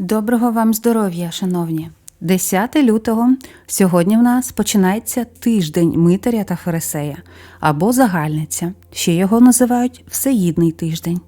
Доброго вам здоров'я, шановні! 10 лютого сьогодні в нас починається тиждень Митаря та Фарисея або загальниця. Ще його називають Всеїдний тиждень.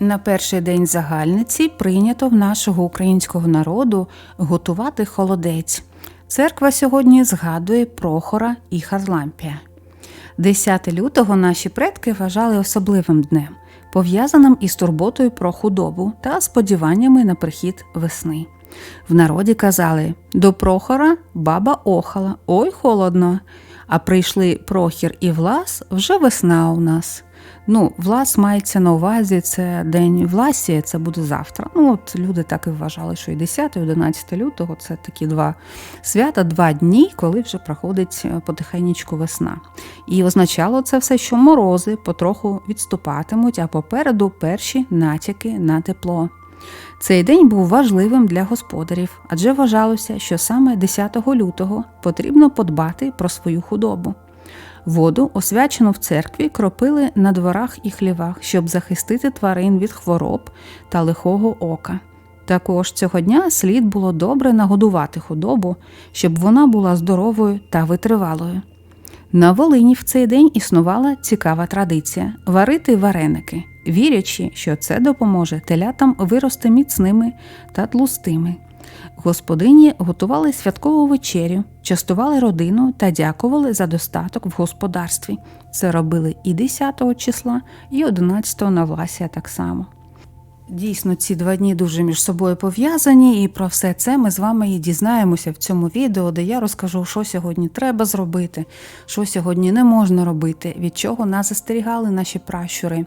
На перший день загальниці прийнято в нашого українського народу готувати холодець. Церква сьогодні згадує Прохора і Харлампія. 10 лютого наші предки вважали особливим днем, пов'язаним із турботою про худобу та сподіваннями на прихід весни. В народі казали до Прохора баба охала, ой холодно. А прийшли Прохір і Влас вже весна у нас. Ну, Влас мається на увазі, це день Власія, це буде завтра. Ну, от люди так і вважали, що і 10, і 11 лютого це такі два свята, два дні, коли вже проходить е, потихеньку весна. І означало це все, що морози потроху відступатимуть, а попереду перші натяки на тепло. Цей день був важливим для господарів, адже вважалося, що саме 10 лютого потрібно подбати про свою худобу. Воду, освячену в церкві, кропили на дворах і хлівах, щоб захистити тварин від хвороб та лихого ока. Також цього дня слід було добре нагодувати худобу, щоб вона була здоровою та витривалою. На Волині в цей день існувала цікава традиція варити вареники, вірячи, що це допоможе телятам вирости міцними та тлустими. Господині готували святкову вечерю, частували родину та дякували за достаток в господарстві. Це робили і 10 числа, і 11 на Власія так само. Дійсно, ці два дні дуже між собою пов'язані, і про все це ми з вами і дізнаємося в цьому відео, де я розкажу, що сьогодні треба зробити, що сьогодні не можна робити, від чого нас застерігали наші пращури,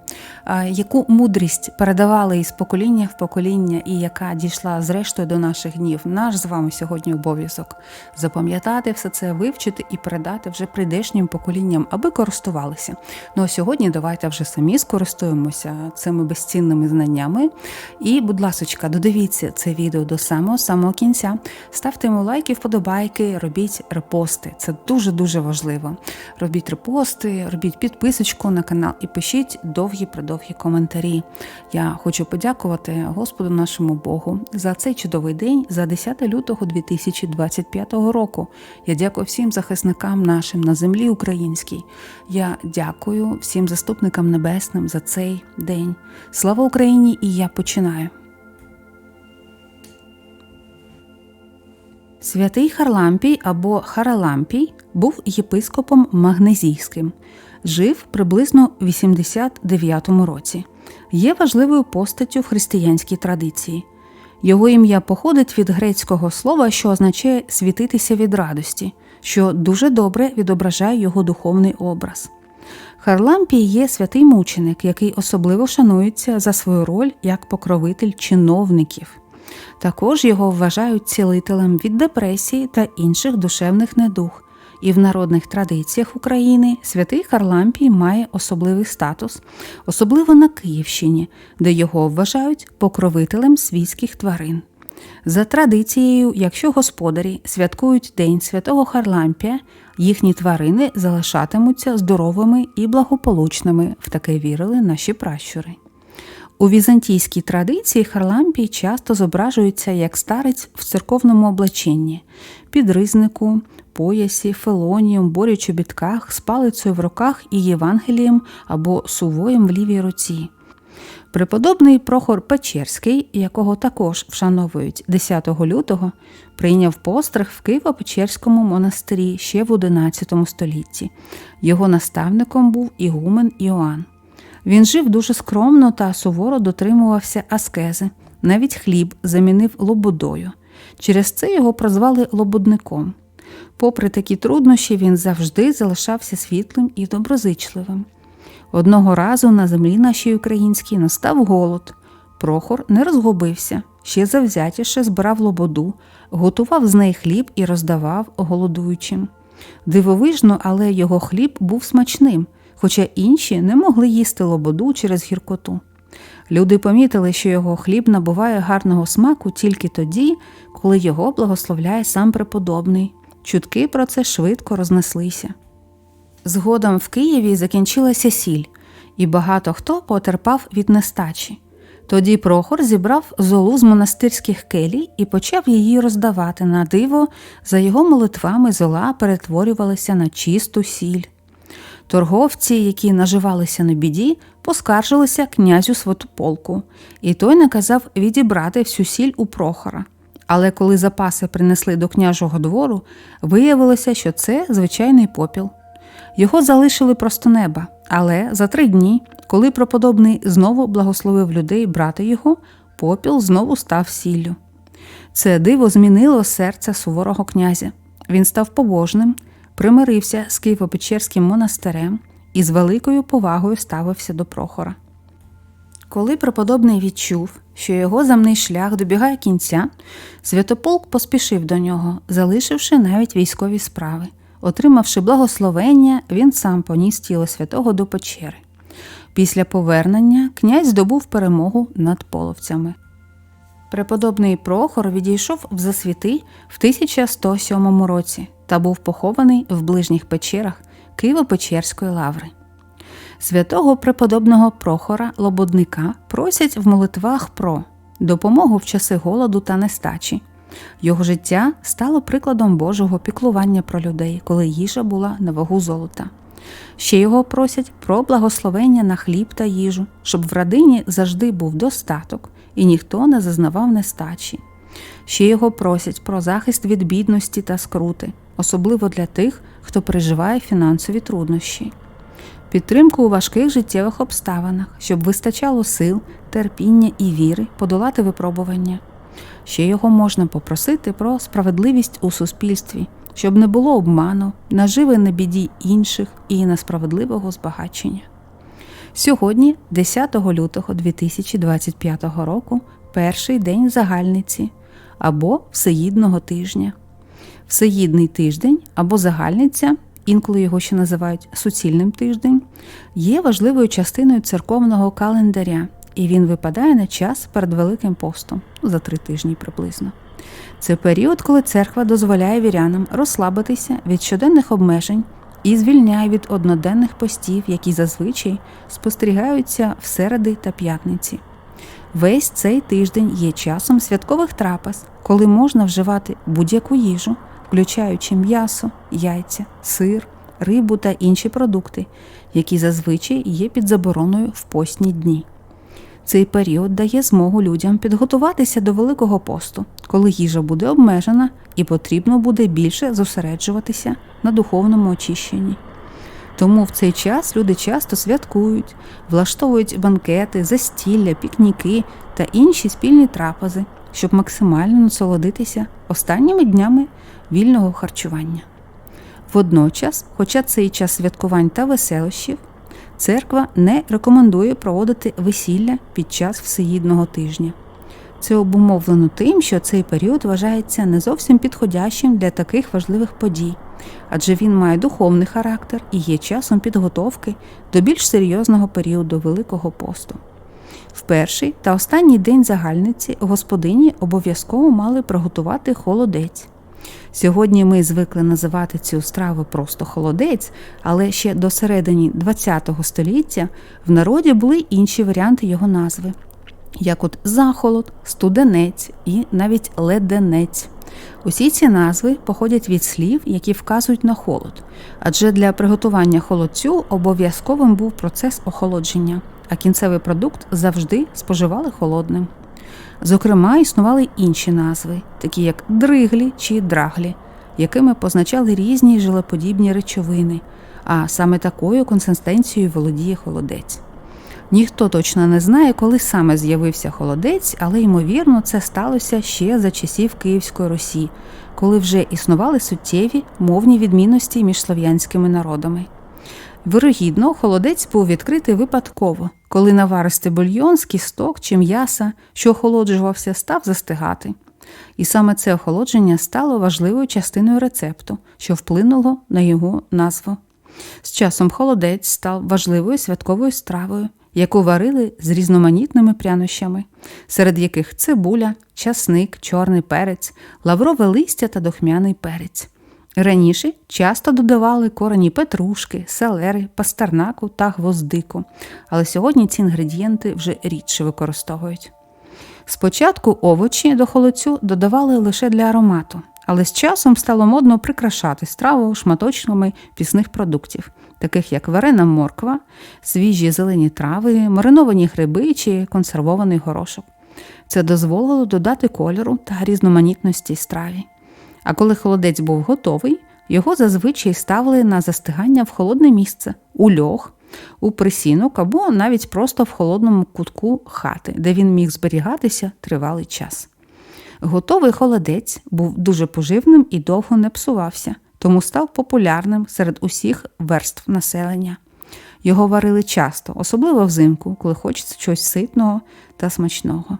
яку мудрість передавали із покоління в покоління, і яка дійшла зрештою до наших днів. Наш з вами сьогодні обов'язок запам'ятати все це, вивчити і передати вже прийдешнім поколінням, аби користувалися. Ну а сьогодні давайте вже самі скористуємося цими безцінними знаннями. І, будь ласка, додивіться це відео до самого самого кінця. Ставте йому лайки, вподобайки, робіть репости. Це дуже-дуже важливо. Робіть репости, робіть підписочку на канал і пишіть довгі-придовгі коментарі. Я хочу подякувати Господу нашому Богу за цей чудовий день, за 10 лютого 2025 року. Я дякую всім захисникам нашим на землі українській. Я дякую всім заступникам небесним за цей день. Слава Україні! І я починаю. Святий Харлампій або Харалампій був єпископом Магнезійським. Жив приблизно в 89 році. Є важливою постаттю в християнській традиції. Його ім'я походить від грецького слова, що означає світитися від радості, що дуже добре відображає його духовний образ. Харлампій є святий мученик, який особливо шанується за свою роль як покровитель чиновників. Також його вважають цілителем від депресії та інших душевних недуг. І в народних традиціях України святий Харлампій має особливий статус, особливо на Київщині, де його вважають покровителем свійських тварин. За традицією, якщо господарі святкують День святого Харлампія, їхні тварини залишатимуться здоровими і благополучними, в таке вірили наші пращури. У візантійській традиції Харлампій часто зображується як старець в церковному облаченні, підризнику, поясі, фелоніум, борі чобітках, з палицею в руках і Євангелієм або сувоєм в лівій руці. Преподобний Прохор Печерський, якого також вшановують 10 лютого, прийняв постриг в Києво-Печерському монастирі ще в XI столітті. Його наставником був Ігумен Іоанн. Він жив дуже скромно та суворо дотримувався аскези, навіть хліб замінив лободою. Через це його прозвали лободником. Попри такі труднощі, він завжди залишався світлим і доброзичливим. Одного разу на землі нашій українській настав голод. Прохор не розгубився, ще завзятіше збирав лободу, готував з неї хліб і роздавав голодуючим. Дивовижно, але його хліб був смачним, хоча інші не могли їсти лободу через гіркоту. Люди помітили, що його хліб набуває гарного смаку тільки тоді, коли його благословляє сам преподобний. Чутки про це швидко рознеслися. Згодом в Києві закінчилася сіль, і багато хто потерпав від нестачі. Тоді Прохор зібрав золу з монастирських келій і почав її роздавати на диво. За його молитвами зола перетворювалася на чисту сіль. Торговці, які наживалися на біді, поскаржилися князю Святополку, і той наказав відібрати всю сіль у Прохора. Але коли запаси принесли до княжого двору, виявилося, що це звичайний попіл. Його залишили просто неба, але за три дні, коли преподобний знову благословив людей брати його, попіл знову став сіллю. Це диво змінило серце суворого князя. Він став побожним, примирився з Києво-Печерським монастирем і з великою повагою ставився до Прохора. Коли преподобний відчув, що його земний шлях добігає кінця, Святополк поспішив до нього, залишивши навіть військові справи. Отримавши благословення, він сам поніс тіло святого до печери. Після повернення князь здобув перемогу над половцями. Преподобний Прохор відійшов в засвіти в 1107 році та був похований в ближніх печерах Києво-Печерської лаври. Святого преподобного Прохора Лободника просять в молитвах про допомогу в часи голоду та нестачі. Його життя стало прикладом Божого піклування про людей, коли їжа була на вагу золота. Ще його просять про благословення на хліб та їжу, щоб в родині завжди був достаток і ніхто не зазнавав нестачі. Ще його просять про захист від бідності та скрути, особливо для тих, хто переживає фінансові труднощі, підтримку у важких життєвих обставинах, щоб вистачало сил, терпіння і віри подолати випробування. Ще його можна попросити про справедливість у суспільстві, щоб не було обману, наживи на біді інших і несправедливого збагачення. Сьогодні, 10 лютого 2025 року, перший день загальниці або всеїдного тижня. Всеїдний тиждень або загальниця, інколи його ще називають суцільним тиждень, є важливою частиною церковного календаря, і він випадає на час перед Великим постом за три тижні приблизно. Це період, коли церква дозволяє вірянам розслабитися від щоденних обмежень і звільняє від одноденних постів, які зазвичай спостерігаються в середи та п'ятниці. Весь цей тиждень є часом святкових трапез, коли можна вживати будь-яку їжу, включаючи м'ясо, яйця, сир, рибу та інші продукти, які зазвичай є під забороною в постні дні. Цей період дає змогу людям підготуватися до Великого посту, коли їжа буде обмежена і потрібно буде більше зосереджуватися на духовному очищенні. Тому в цей час люди часто святкують, влаштовують банкети, застілля, пікніки та інші спільні трапези, щоб максимально насолодитися останніми днями вільного харчування. Водночас, хоча цей час святкувань та веселощів, церква не рекомендує проводити весілля під час всеїдного тижня. Це обумовлено тим, що цей період вважається не зовсім підходящим для таких важливих подій, адже він має духовний характер і є часом підготовки до більш серйозного періоду Великого посту. В перший та останній день загальниці господині обов'язково мали приготувати холодець. Сьогодні ми звикли називати цю страву просто холодець, але ще до середини ХХ століття в народі були інші варіанти його назви, як от захолод, студенець і навіть леденець. Усі ці назви походять від слів, які вказують на холод, адже для приготування холодцю обов'язковим був процес охолодження, а кінцевий продукт завжди споживали холодним. Зокрема, існували інші назви, такі як дриглі чи драглі, якими позначали різні жилеподібні речовини, а саме такою консистенцією володіє холодець. Ніхто точно не знає, коли саме з'явився холодець, але ймовірно, це сталося ще за часів Київської Русі, коли вже існували суттєві мовні відмінності між слов'янськими народами. Вирогідно, холодець був відкритий випадково, коли наваристий бульйон з кісток чи м'яса, що охолоджувався, став застигати. І саме це охолодження стало важливою частиною рецепту, що вплинуло на його назву. З часом холодець став важливою святковою стравою, яку варили з різноманітними прянощами, серед яких цибуля, часник, чорний перець, лаврове листя та дохмяний перець. Раніше часто додавали корені петрушки, селери, пастернаку та гвоздику, але сьогодні ці інгредієнти вже рідше використовують. Спочатку овочі до холодцю додавали лише для аромату, але з часом стало модно прикрашати страву шматочками пісних продуктів, таких як варена морква, свіжі зелені трави, мариновані гриби чи консервований горошок. Це дозволило додати кольору та різноманітності страві. А коли холодець був готовий, його зазвичай ставили на застигання в холодне місце, у льох, у присінок або навіть просто в холодному кутку хати, де він міг зберігатися тривалий час. Готовий холодець був дуже поживним і довго не псувався, тому став популярним серед усіх верств населення. Його варили часто, особливо взимку, коли хочеться чогось ситного та смачного.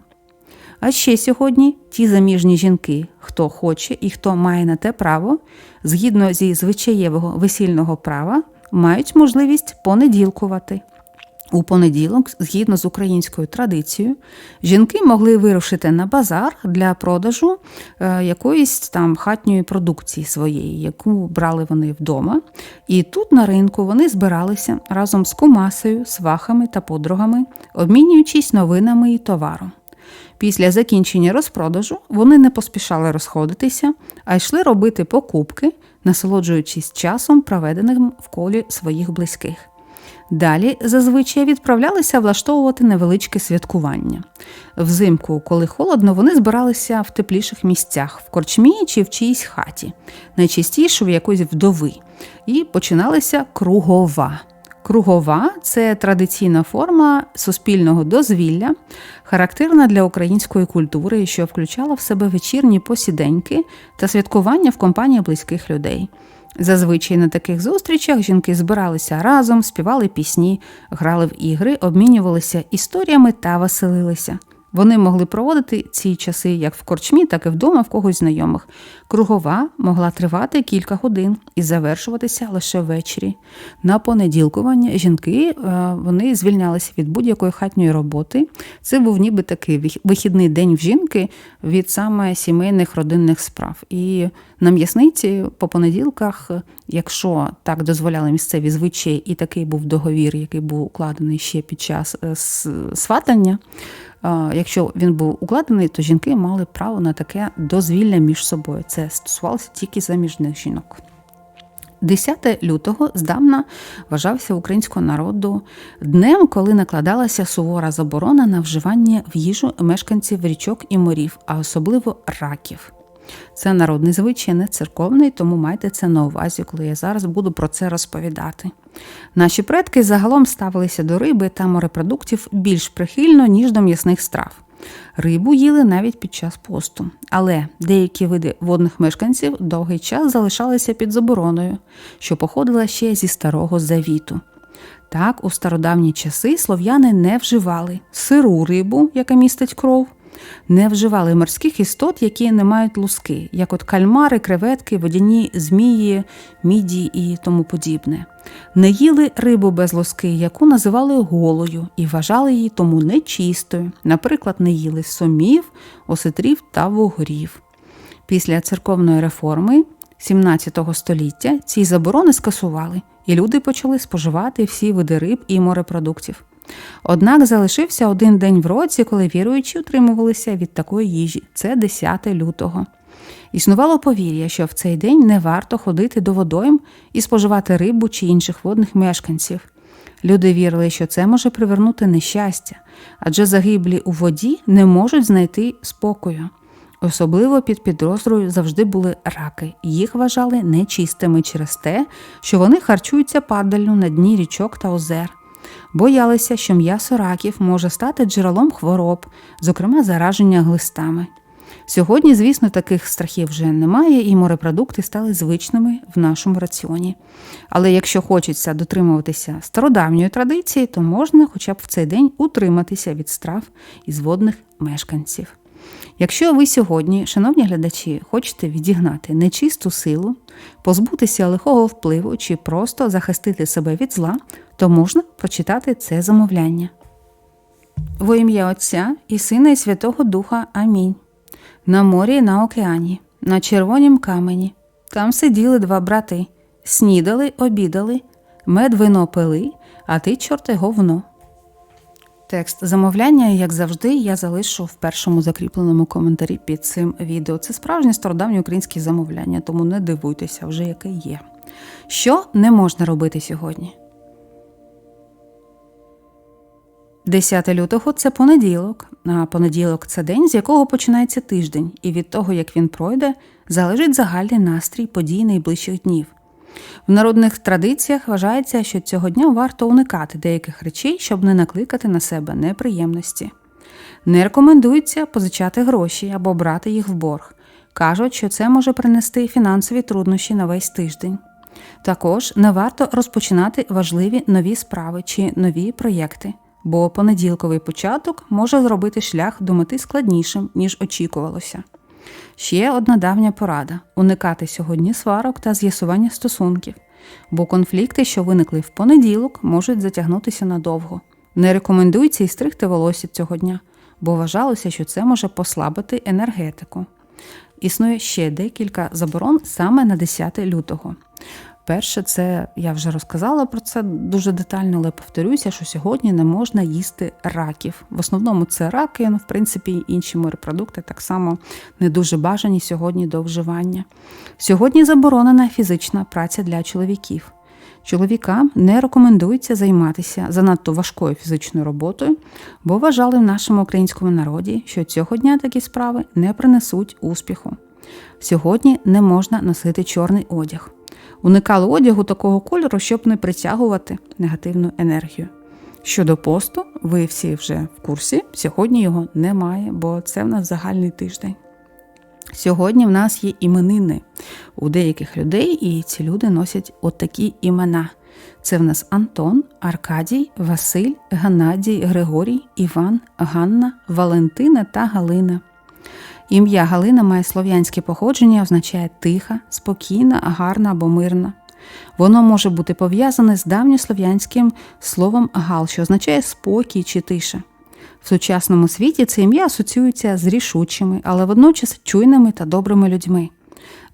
А ще сьогодні ті заміжні жінки, хто хоче і хто має на те право, згідно зі звичаєвого весільного права, мають можливість понеділкувати. У понеділок, згідно з українською традицією, жінки могли вирушити на базар для продажу е, якоїсь там хатньої продукції своєї, яку брали вони вдома. І тут на ринку вони збиралися разом з кумасею, свахами та подругами, обмінюючись новинами і товаром. Після закінчення розпродажу вони не поспішали розходитися, а йшли робити покупки, насолоджуючись часом, проведеним в колі своїх близьких. Далі зазвичай відправлялися влаштовувати невеличке святкування. Взимку, коли холодно, вони збиралися в тепліших місцях, в корчмі чи в чиїсь хаті, найчастіше в якоїсь вдови, і починалася кругова. Кругова це традиційна форма суспільного дозвілля, характерна для української культури, що включала в себе вечірні посіденьки та святкування в компанії близьких людей. Зазвичай на таких зустрічах жінки збиралися разом, співали пісні, грали в ігри, обмінювалися історіями та веселилися. Вони могли проводити ці часи як в корчмі, так і вдома в когось знайомих. Кругова могла тривати кілька годин і завершуватися лише ввечері. На понеділкування жінки е, вони звільнялися від будь-якої хатньої роботи. Це був ніби такий вихідний день в жінки від саме сімейних родинних справ. І на м'ясниці по понеділках, якщо так дозволяли місцеві звичаї, і такий був договір, який був укладений ще під час е, сватання якщо він був укладений, то жінки мали право на таке дозвілля між собою. Це стосувалося тільки заміжних жінок. 10 лютого здавна вважався українського народу днем, коли накладалася сувора заборона на вживання в їжу мешканців річок і морів, а особливо раків. Це народний звичай, не церковний, тому майте це на увазі, коли я зараз буду про це розповідати. Наші предки загалом ставилися до риби та морепродуктів більш прихильно, ніж до м'ясних страв. Рибу їли навіть під час посту, але деякі види водних мешканців довгий час залишалися під забороною, що походила ще зі старого завіту. Так, у стародавні часи слов'яни не вживали сиру рибу, яка містить кров, не вживали морських істот, які не мають луски, як от кальмари, креветки, водяні змії, міді і тому подібне. Не їли рибу без луски, яку називали голою, і вважали її тому нечистою. Наприклад, не їли сомів, осетрів та вугорів. Після церковної реформи 17 століття ці заборони скасували, і люди почали споживати всі види риб і морепродуктів. Однак залишився один день в році, коли віруючі утримувалися від такої їжі це 10 лютого. Існувало повір'я, що в цей день не варто ходити до водойм і споживати рибу чи інших водних мешканців. Люди вірили, що це може привернути нещастя, адже загиблі у воді не можуть знайти спокою. Особливо під підозрою завжди були раки, їх вважали нечистими через те, що вони харчуються падаллю на дні річок та озер. Боялися, що м'ясо раків може стати джерелом хвороб, зокрема зараження глистами. Сьогодні, звісно, таких страхів вже немає, і морепродукти стали звичними в нашому раціоні. Але якщо хочеться дотримуватися стародавньої традиції, то можна хоча б в цей день утриматися від страв із водних мешканців. Якщо ви сьогодні, шановні глядачі, хочете відігнати нечисту силу, позбутися лихого впливу чи просто захистити себе від зла, то можна прочитати це замовляння. Во ім'я Отця і Сина, і Святого Духа Амінь. На морі, на океані, на червонім камені, Там сиділи два брати, снідали, обідали, мед вино пили, а ти, чорте, говно. Текст замовляння, як завжди, я залишу в першому закріпленому коментарі під цим відео. Це справжнє стародавнє українське замовляння, тому не дивуйтеся вже яке є. Що не можна робити сьогодні? 10 лютого це понеділок, а понеділок це день, з якого починається тиждень, і від того, як він пройде, залежить загальний настрій подій найближчих днів. В народних традиціях вважається, що цього дня варто уникати деяких речей, щоб не накликати на себе неприємності. Не рекомендується позичати гроші або брати їх в борг. Кажуть, що це може принести фінансові труднощі на весь тиждень. Також не варто розпочинати важливі нові справи чи нові проєкти, бо понеділковий початок може зробити шлях до мети складнішим, ніж очікувалося. Ще одна давня порада уникати сьогодні сварок та з'ясування стосунків, бо конфлікти, що виникли в понеділок, можуть затягнутися надовго. Не рекомендується і стригти волосся цього дня, бо вважалося, що це може послабити енергетику. Існує ще декілька заборон саме на 10 лютого. Перше, це я вже розказала про це дуже детально, але повторюся, що сьогодні не можна їсти раків. В основному це раки, ну, в принципі, інші морепродукти так само не дуже бажані сьогодні до вживання. Сьогодні заборонена фізична праця для чоловіків. Чоловікам не рекомендується займатися занадто важкою фізичною роботою, бо вважали в нашому українському народі, що цього дня такі справи не принесуть успіху. Сьогодні не можна носити чорний одяг. Уникали одягу такого кольору, щоб не притягувати негативну енергію. Щодо посту, ви всі вже в курсі, сьогодні його немає, бо це в нас загальний тиждень. Сьогодні в нас є іменини у деяких людей, і ці люди носять отакі імена. Це в нас Антон, Аркадій, Василь, Геннадій, Григорій, Іван, Ганна, Валентина та Галина. Ім'я Галина має слов'янське походження, означає тиха, спокійна, гарна або мирна. Воно може бути пов'язане з давньослов'янським словом гал, що означає спокій чи тиша. В сучасному світі це ім'я асоціюється з рішучими, але водночас чуйними та добрими людьми.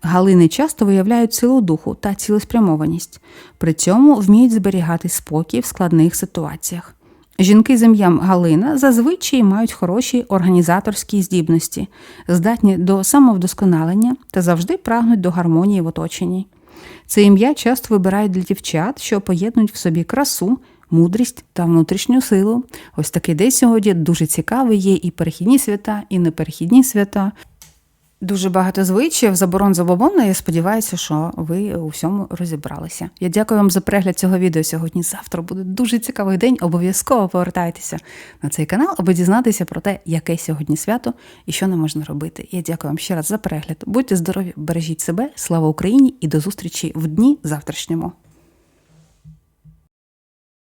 Галини часто виявляють силу духу та цілеспрямованість, при цьому вміють зберігати спокій в складних ситуаціях. Жінки з ім'ям Галина зазвичай мають хороші організаторські здібності, здатні до самовдосконалення та завжди прагнуть до гармонії в оточенні. Це ім'я часто вибирають для дівчат, що поєднують в собі красу, мудрість та внутрішню силу. Ось такий день сьогодні дуже цікавий. Є і перехідні свята, і неперехідні свята. Дуже багато звичаїв, заборон забобонно. Я сподіваюся, що ви у всьому розібралися. Я дякую вам за перегляд цього відео сьогодні. Завтра буде дуже цікавий день. Обов'язково повертайтеся на цей канал, аби дізнатися про те, яке сьогодні свято і що не можна робити. Я дякую вам ще раз за перегляд. Будьте здорові, бережіть себе, слава Україні і до зустрічі в дні завтрашньому.